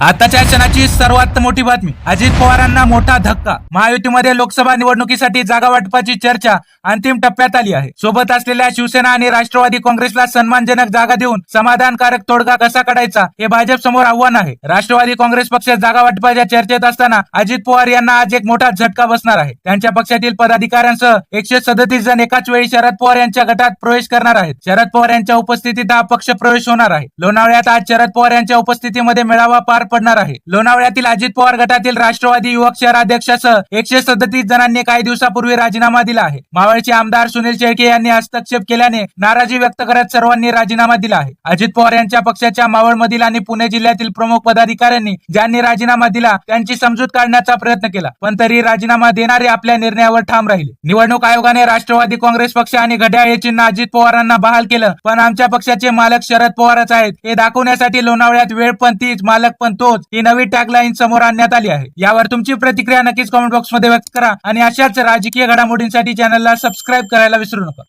आताच्या क्षणाची सर्वात मोठी बातमी अजित पवारांना मोठा धक्का. महायुतीमध्ये लोकसभा निवडणुकीसाठी जागा वाटपाची चर्चा अंतिम टप्प्यात आली आहे. सोबत असलेल्या शिवसेना आणि राष्ट्रवादी काँग्रेसला सन्मानजनक जागा देऊन समाधानकारक तोडगा कसा काढायचा हे भाजप समोर आव्हान आहे. राष्ट्रवादी काँग्रेस पक्ष जागा वाटपाच्या चर्चेत असताना अजित पवार यांना आज एक मोठा झटका बसणार आहे. त्यांच्या पक्षातील पदाधिकाऱ्यांसह एकशे सदतीस जण एकाच वेळी शरद पवार यांच्या गटात प्रवेश करणार आहेत. शरद पवार यांच्या उपस्थितीत हा पक्ष प्रवेश होणार आहे. लोणावळ्यात आज शरद पवार यांच्या उपस्थितीमध्ये मेळावा पार पडणार आहे. लोणावळ्यातील अजित पवार गटातील राष्ट्रवादी युवक शहराध्यक्षासह एकशे सदतीस जणांनी काही दिवसापूर्वी राजीनामा दिला आहे. मावळचे आमदार सुनील शेळके यांनी हस्तक्षेप केल्याने नाराजी व्यक्त करत सर्वांनी राजीनामा दिला आहे. अजित पवार यांच्या पक्षाच्या मावळमधील आणि पुणे जिल्ह्यातील प्रमुख पदाधिकाऱ्यांनी ज्यांनी राजीनामा दिला त्यांची समजूत काढण्याचा प्रयत्न केला पण तरी राजीनामा देणारे आपल्या निर्णयावर ठाम राहिले. निवडणूक आयोगाने राष्ट्रवादी काँग्रेस पक्ष आणि घड्याळ हे चिन्ह अजित पवारांना बहाल केलं पण आमच्या पक्षाचे मालक शरद पवारच आहेत. हे दाखवण्यासाठी लोणावळ्यात वेळ पण तीच मालक पण तोच ही नवी टॅगलाईन समोर आणण्यात आली आहे. यावर तुमची प्रतिक्रिया नक्कीच कॉमेंट बॉक्समध्ये व्यक्त करा आणि अशाच राजकीय घडामोडींसाठी चॅनलला सबस्क्राईब करायला विसरू नका.